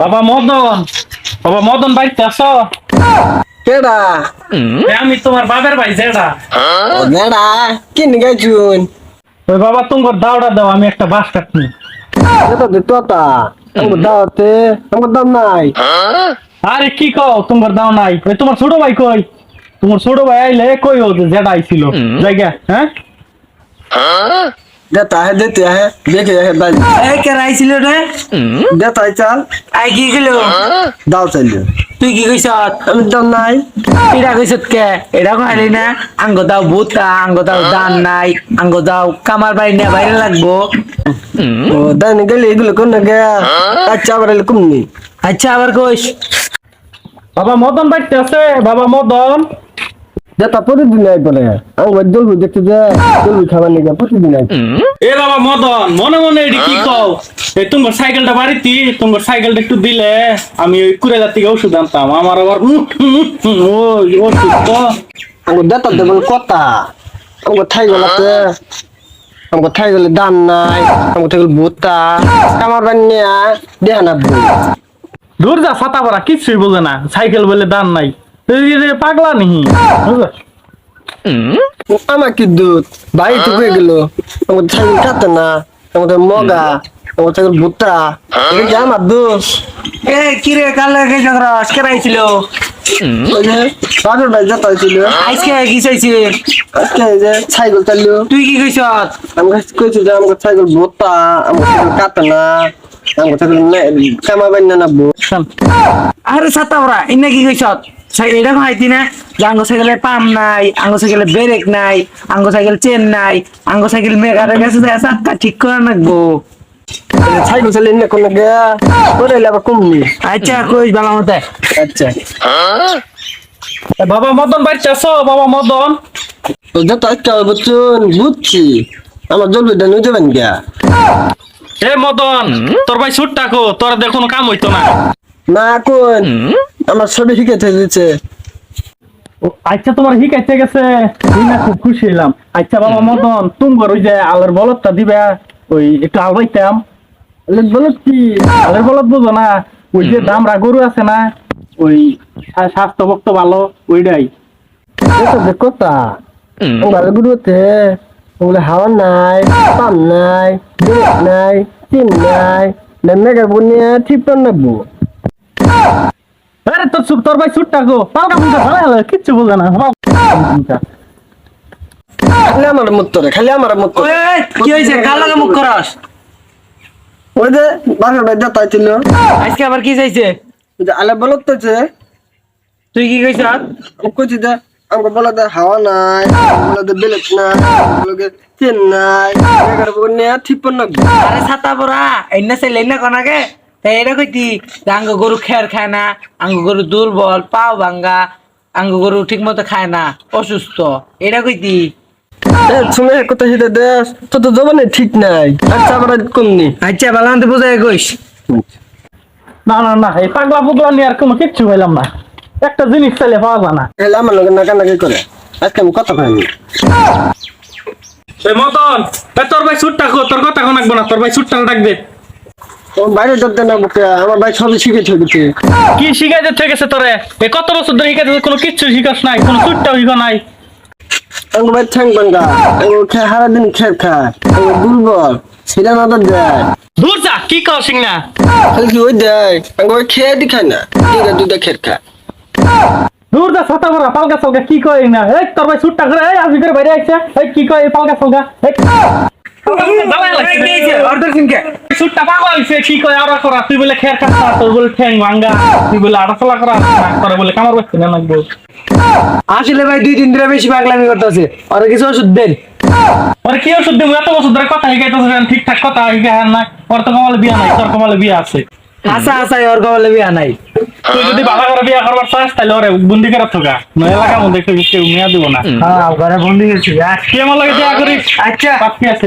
বাবা মদন বাবা মদন বাড়িতে আসো কেডা? আমি তোমার বাবার ভাই জেডা। কিন গাইছুন ওই বাবা তোমার দাওড়া দাও আমি একটা বাস কাটনি এটা দে তোতা আমার দাওতে আমার দাম নাই। আরে কি কও তোমার দাও নাই। ওই তোমার ছোট ভাই কই? তোমার ছোট ভাই আইলে কই ও জেডা আইছিল? জায়গা হ্যাঁ? দেতা হে দেতে হে দেখে হে দাই। এই কে রাইছিল রে দেতা চাল। আই কি গেলো দাও চাল তুই কি কইছ আমি দাম নাই। এটা কইছ কে? এটা কইলি না? আঙ্গ দাও ভূতা আঙ্গ দাও দান নাই আঙ্গ দাও কামার বাড়ি না বাইরে লাগবো ও দান গেলে এগুলো কোন গে আচ্ছা আবার এলে কমনি আচ্ছা আবার কইস। বাবা মদন বাড়িতে আছে। বাবা মদন। দেতা প্রতিদিন আই পরে। আমার জলবু দেখতে যা জলবু খাবার নিয়ে প্রতিদিন আই এ বাবা মদন মনে মনে এডি কি কও? এই তোমার সাইকেলটা বাড়িতে তোমার সাইকেলটা একটু দিলে আমি ওই কুড়ে থেকে ওষুধ আনতাম। আমার আবার ওই ওষুধ তো। আমার দেতা দেবল কথা। আমার ঠাই গলাতে আমার ঠাই গলে দাম নাই আমার ঠাই গেলে ভূতা। কামার বানিয়া দেহা না দূর যা ছাতা পড়া কিছুই বোঝে না। সাইকেল বলে দান নাই। যে পাগলা নিহি? আমার কি দুধ? বাড়ি হয়ে গেল। আমার ছাগল কাটে না। আমাদের মগা। আমার ছাগল ভুট্টা। এটা কি আমার দোষ? এ কি রে কাল লাগে ঝগড়া কে রাইছিল ওই ভাই যেতে হয়েছিল। আজকে কি চাইছে? আজকে এই যে ছাগল চালিও তুই কি কইছ আমি কইছি যে ছাগল ছাগল না। ছাগল না আরে সাতাবরা ইন্না কি কইছ এটা খাইতি না যে আঙ্গ সাইকেলে পাম নাই আঙ্গ সাইকেলে ব্রেক নাই আঙ্গ সাইকেল চেন নাই আঙ্গ সাইকেল মেকারের কাছে যায় চাক্কা ঠিক করে রাখব ছাগল চালিয়ে না কোনো গে করে আবার কমনি আচ্ছা মতে? আচ্ছা। বাবা মদন বাবা মদন? যত বুঝছি। আমার গিয়া। এ মদন তোর ভাই ছুট টাকো তোর দেখো কাম হইতো না। না কোন আমার ছবি শিখেছে দিচ্ছে আচ্ছা তোমার হিকাইতে গেছে। তুই না খুব খুশি হইলাম। আচ্ছা বাবা মদন তুমি ওই যে আলের বলদটা দিবে ওই একটু আলবাইতাম বলে বলো কি? আলের বলদ বুঝো না ওই যে দামরা গরু আছে না ওই স্বাস্থ্য ভক্ত ভালো ওইটাই। কথা ভালো গুরুতে ওগুলো হাওয়া নাই পাম নাই নাই চিন নাই না মেঘের বনিয়া ঠিক নেব। তোর ছুট তোর ভাই পালকা ভালো কিচ্ছু বোঝে না। খালি আমার মুখ তোরে খালি আমার মুখ তোরে। কি হইছে কাল লাগে মুখ করস? ওই যে বাসার ভাই যেতে ছিল। আজকে আবার কি চাইছে? যে আলে বলতেছে তুই কি কইছ? কইছি যে আমাকে বলে দে হাওয়া নাই বলে দে বেলেট নাই বলে চেন নাই মেঘের বনিয়া ঠিক আরে ছাতা পরা সে লেনা কোনাকে তাই এটা কইতি যে আঙ্গ গরু খের খায় না আঙ্গ গরু দুর্বল পাও ভাঙ্গা আঙ্গ গরু ঠিক মতো খায় না অসুস্থ। এটা কইতি। শুনে কথা সেটা দেশ তো তো জবানে ঠিক নাই। আচ্ছা আবার কমনি। আচ্ছা ভালো মতো বুঝাই কইস। না না না এই পাগলা পুগলা নিয়ে আর কোনো কিচ্ছু পাইলাম না। একটা জিনিস চাইলে পাওয়া যায় না। এলে আমার লোকের নাকানাকি করে। আজকে আমি কথা পাইনি এ তোর ভাই তোর কথা কোন না তোর ভাই ছুটটা ডাক দে ও বাইরে ধরতে না বুকে আমার ভাই সবই শিখেছে দিতে কি শিখাইতে থেকে গেছে তোরে? এ কত বছর ধরে শিখাইতে কোনো কিচ্ছু শিখাস নাই কোনো ছুটটাও শিখা নাই। আমার ভাই ঠ্যাং বাঙ্গা ও খেয়ে সারা দিন খেয়ে খায় ও দুর্বল সেটা না তো দেয়। দূর যা কি কর সিং না খালি কি ওই দেয় আমার খেয়ে দি খায় না দুইটা দুইটা খেয়ে খায় দূর যা ছাতা ভরা পালকা সালকা কি কয় না এই তোর ভাই ছুটটা করে এই করে বাইরে আইছে। এই কি কয় এই পালকা সালকা অর্ধেক সিংকে ছুটটা পাগল হইছে কি কয় আড়া করা তুই বলে খের খাচ্ছা তোর বলে ঠ্যাং ভাঙ্গা তুই বলে আড়া চলা করা করে বলে কামার বসতে না লাগবো আসলে ভাই, দুই দিন ধরে বেশি পাগলামি করতেছে। আর কিছু ওষুধ ওরে কি ওষুধ দেবো? এত বছর ধরে কথা শিখাইতেছে ঠিকঠাক কথা শিখাই না ওর তো কমালে বিয়া নাই, তোর কমালে বিয়া আছে। হাসা হাসাই ওর কবলে বিয়া নাই। তুই যদি বাবা করে বিয়া করবার চাস তাহলে ওরে বন্দি করে থাকা। নয় এলাকার মধ্যে কেউ কেউ মেয়া দিব না। হ্যাঁ ঘরে বন্দি গেছি কি আমার লাগে বিয়া করিস আচ্ছা। পাপি আছে।